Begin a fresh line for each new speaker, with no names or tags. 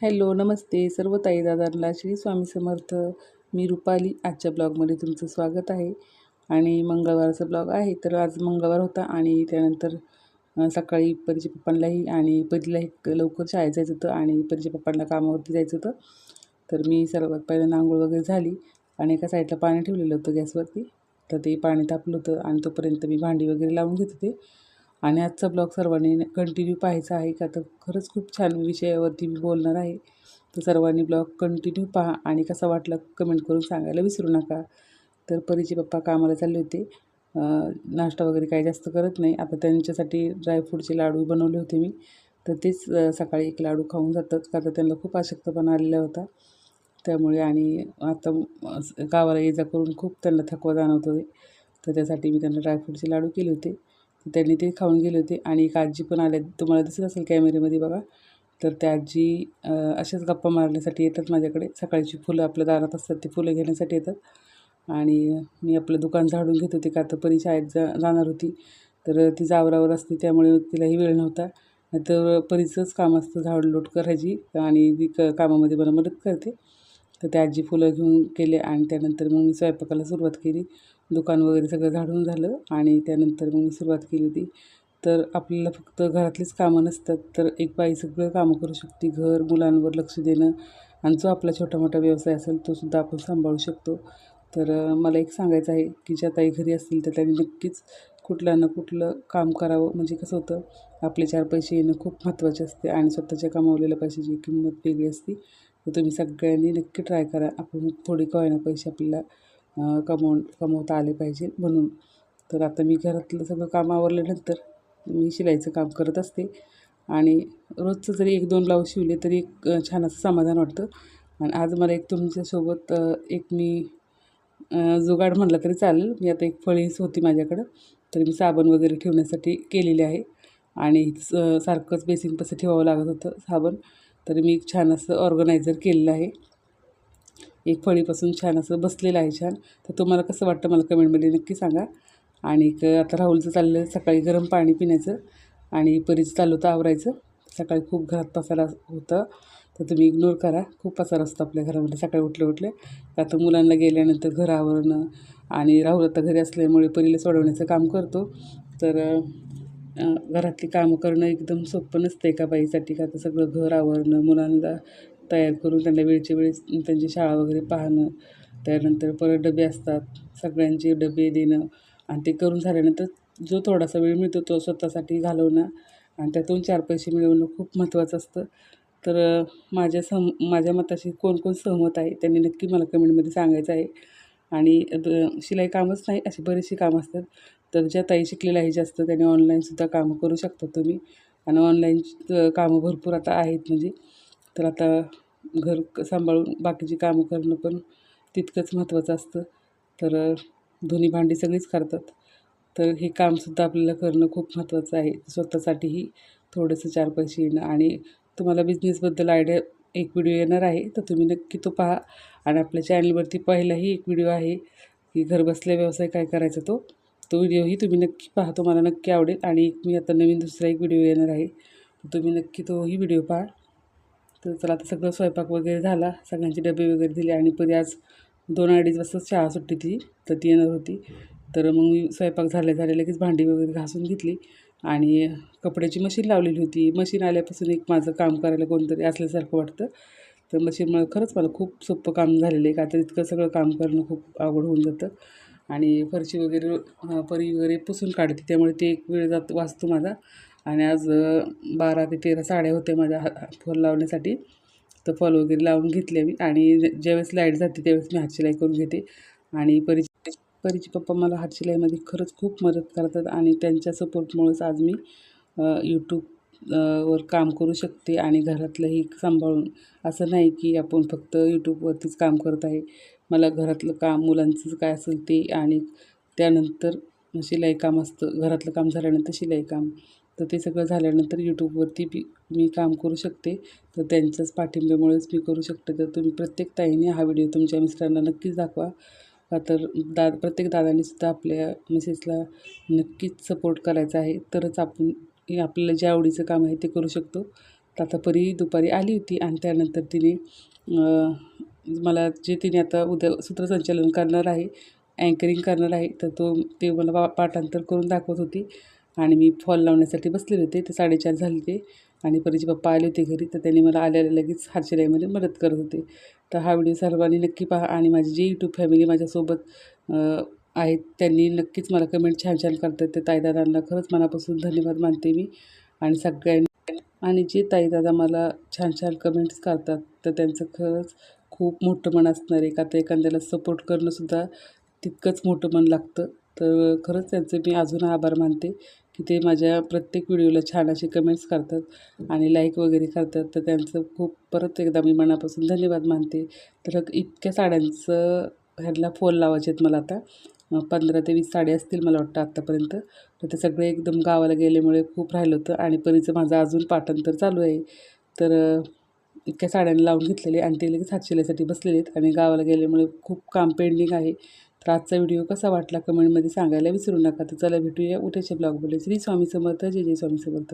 Hello नमस्ते. सर्व ताई दादांना श्री स्वामी समर्थ. मी रुपाली. आजच्या ब्लॉगमध्ये तुमचं स्वागत आहे. आणि मंगळवारचा ब्लॉग आहे तर आज मंगळवार होता आणि त्यानंतर सकाळी परीच्या पप्पांनाही आणि परीलाही लवकर शाळेत जायचं होतं आणि परीच्या पप्पांना कामावरती जायचं होतं. तर मी सर्वात पहिल्यांदा आंघोळ वगैरे झाली आणि एका साईडला पाणी ठेवलेलं होतं गॅसवरती. तर ते पाणी तापलं होतं आणि तोपर्यंत मी भांडी वगैरे लावून घेत होते. आणि आजचा ब्लॉग सर्वांनी कंटिन्यू पाहायचा आहे का तर खरंच खूप छान विषयावरती मी बोलणार आहे. तर सर्वांनी ब्लॉग कंटिन्यू पहा आणि कसा वाटला कमेंट करून सांगायला विसरू नका. तर परीचे पप्पा कामाला चालले होते. नाश्ता वगैरे काही जास्त करत नाही. आता त्यांच्यासाठी ड्रायफ्रूटचे लाडू बनवले होते मी. तर तेच सकाळी एक लाडू खाऊन जातात का तर त्यांना खूप आशक्तपणा आलेला होता. त्यामुळे आणि आता गावाला ये जा करून खूप त्यांना थकवा जाणवतो होते तर त्यासाठी मी त्यांना ड्रायफ्रूटचे लाडू केले होते. त्यांनी ते खाऊन गेले होते आणि एक आजी पण आल्या. तुम्हाला दिसत असेल कॅमेऱ्यामध्ये बघा. तर त्या आजी अशाच गप्पा मारण्यासाठी येतात माझ्याकडे. सकाळची फुलं आपल्या दारात असतात ती फुलं घेण्यासाठी येतात. आणि मी आपलं दुकान झाडून घेत होते का तर परी शाळेत जा जाणार होती. तर ती जावरावर असते त्यामुळे तिलाही वेळ नव्हता. तर परीचंच काम असतं झाडलोट करायची. आणि ती क कामामध्ये मला मदत करते. तर त्या आजी फुलं घेऊन गेले आणि त्यानंतर मग मी स्वयंपाकाला सुरुवात केली. दुकान वगैरे सगळं झाडून झालं आणि त्यानंतर मग मी सुरुवात केली होती. तर आपल्याला फक्त घरातलीच कामं नसतात तर एक बाई सगळं कामं करू शकते घर मुलांवर लक्ष देणं आणि जो आपला छोटा मोठा व्यवसाय असेल तो सुद्धा आपण सांभाळू शकतो. तर मला एक सांगायचं आहे की ज्या ताई घरी असतील तर त्यांनी नक्कीच कुठलं ना कुठलं काम करावं. म्हणजे कसं होतं आपले चार पैसे येणं खूप महत्त्वाचे असते आणि स्वतःच्या कमावलेल्या पैशाची किंमत वेगळी असते. तर तुम्ही सगळ्यांनी नक्की ट्राय करा. आपण थोडी का पैसे आपल्याला कमावून कमवता आले पाहिजे म्हणून. तर आता मी घरातलं सगळं काम आवरल्यानंतर मी शिलाईचं काम करत असते. आणि रोजचं जरी एक दोन ब्लाऊज शिवले तरी एक छान असं समाधान वाटतं. आणि आज मला एक तुमच्यासोबत एक मी जुगाड म्हटलं तरी चालेल. मी आता एक फळीस होती माझ्याकडं. तर मी साबण वगैरे ठेवण्यासाठी केलेली आहे. आणि स- सारखंच तसं ठेवावं लागत होतं साबण. तर मी एक छान असं ऑर्गनायझर केलेलं आहे. एक फळीपासून छान असं बसलेलं आहे छान. तर तुम्हाला कसं वाटतं मला कमेंटमध्ये नक्की सांगा. आणि आता राहुलचं चाललं सकाळी गरम पाणी पिण्याचं आणि परीचं चालू होतं आवरायचं. सकाळी खूप घरात पसारा होतं. तर तुम्ही इग्नोर करा. खूप पसारा असतो आपल्या घरामध्ये सकाळी उठले उठले आता मुलांना गेल्यानंतर घर आवरणं आणि राहुल आता घरी असल्यामुळे परीला सोडवण्याचं काम करतो. तर घरातली कामं करणं एकदम सोपं नसतं एका बाईसाठी का तर सगळं घर आवरणं मुलांना तयार करून त्यांना वेळच्या वेळेस त्यांची शाळा वगैरे पाहणं त्यानंतर परत डबे असतात सगळ्यांचे डबे देणं आणि ते करून झाल्यानंतर जो थोडासा वेळ मिळतो तो स्वतःसाठी घालवणं आणि त्यातून चार पैसे मिळवणं खूप महत्त्वाचं असतं. तर माझ्या सम माझ्या मताशी कोण कोण सहमत आहे त्यांनी नक्की मला कमेंटमध्ये सांगायचं आहे. आणि शिलाई कामच नाही अशी बरीचशी कामं असतात. तर ज्या ताई शिकलेल्या आहे जास्त त्याने ऑनलाईनसुद्धा कामं करू शकता तुम्ही. आणि ऑनलाईन कामं भरपूर आता आहेत म्हणजे. तर आता घर सांभाळून बाकीची कामं करणं पण तितकंच महत्त्वाचं असतं. तर अ, धुणी भांडी सगळीच करतात. तर हे कामसुद्धा आपल्याला करणं खूप महत्त्वाचं आहे. स्वतःसाठीही थोडंसं चार पैसे येणं आणि तुम्हाला बिझनेसबद्दल आयडिया एक व्हिडिओ येणार आहे तर तुम्ही नक्की तो पहा. आणि आपल्या चॅनलवरती पहिलाही एक व्हिडिओ आहे की घरबसल्या व्यवसाय काय करायचा तो. तो व्हिडिओही तुम्ही नक्की पहा मला नक्की आवडेल. आणि एक मी आता नवीन दुसरा एक व्हिडिओ येणार आहे तुम्ही नक्की तोही व्हिडिओ पहा. तर चला आता सगळं स्वयंपाक वगैरे झाला सगळ्यांचे डबे वगैरे दिले आणि परी आज दोन अडीच वाजता शाळा सुट्टी ती तर ती येणार होती. तर मग मी स्वयंपाक झाल्या झाल्या लगेच भांडी वगैरे घासून घेतली. आणि कपड्याची मशीन लावलेली होती. मशीन आल्यापासून एक माझं काम करायला कोणतरी असल्यासारखं वाटतं. तर मशीनमुळे खरंच मला खूप सोपं काम झालेलं आहे. का तर इतकं सगळं काम करणं खूप आवड होऊन जातं. आणि फरशी वगैरे परी वगैरे पुसून काढते. त्यामुळे ते एक वेळ जात वाचतो माझा. आणि आज बारा ते तेरा साड्या होत्या माझ्या हा फॉल लावण्यासाठी. तर फॉल वगैरे लावून घेतले मी. आणि ज्यावेळेस लाइट जाते त्यावेळेस मी हातशिलाई करून घेते. आणि परी परीचे पप्पा मला हातशिलाईमध्ये खरंच खूप मदत करतात आणि त्यांच्या सपोर्टमुळेच आज मी यूट्यूब वर काम करू शकते आणि घरातलंही सांभाळून. असं नाही की आपण फक्त यूट्यूबवरतीच काम करत आहे. मला घरातलं काम मुलांचं काय असेल ते आणि त्यानंतर शिलाई काम असतं. घरातलं काम झाल्यानंतर शिलाई काम. तर ते सगळं झाल्यानंतर यूट्यूबवरती बी मी काम करू शकते. तर त्यांच्याच पाठिंब्यामुळेच मी करू शकते. तर तुम्ही प्रत्येक ताईने हा व्हिडिओ तुमच्या मिस्टरांना नक्कीच दाखवा. का तर दा प्रत्येक दादानेसुद्धा आपल्या मिसेसला नक्कीच सपोर्ट करायचा आहे. तरच आपण आपल्याला जे आवडीचं काम आहे ते करू शकतो. तर आता परी दुपारी आली होती आणि त्यानंतर तिने मला जे तिने आता उद्या सूत्रसंचालन करणार आहे अँकरिंग करणार आहे तर तो ते मला पा पाठांतर करून दाखवत होती. आणि मी फॉल लावण्यासाठी बसलेले होते. ते साडेचार झाले ते आणि परीचे पप्पा आले होते घरी तर त्यांनी मला आल्याला लगेच हातशिलाईमध्ये मदत करत होते. तर हा व्हिडिओ सर्वांनी नक्की पहा आणि माझी जी यूट्यूब फॅमिली माझ्यासोबत आहेत त्यांनी नक्कीच मला कमेंट छान छान करतात. ते ताईदादांना खरंच मनापासून धन्यवाद मानते मी आणि सगळ्यांनी. आणि जे ताईदादा मला छान छान कमेंट्स करतात तर त्यांचं खरंच खूप मोठं मन असणार आहे. का तर एखाद्याला सपोर्ट करणंसुद्धा तितकंच मोठं मन लागतं. तर खरंच त्यांचे मी अजून आभार मानते. की ते माझ्या प्रत्येक व्हिडिओला छान असे कमेंट्स करतात आणि लाईक वगैरे करतात. तर त्यांचं खूप परत एकदा मी मनापासून धन्यवाद मानते. तर इतक्या साड्यांचं ह्याला फोल लावायचे आहेत मला आता. पंधरा ते वीस साड्या असतील मला वाटतं आत्तापर्यंत तर ते सगळे एकदम गावाला गेल्यामुळे खूप राहिलं होतं आणि परीचं माझं अजून पाठांतर चालू आहे. तर इतक्या साड्यांना लावून घेतलेले आणि ते लगेच हातशिलाईसाठी बसलेले आहेत आणि गावाला गेल्यामुळे खूप काम पेंडिंग आहे. तर आजचा व्हिडिओ कसा वाटला कमेंटमध्ये सांगायला विसरू नका. तर चला भेटूया उद्याच्या ब्लॉगमध्ये. श्री स्वामी समर्थ. जय जय स्वामी समर्थ.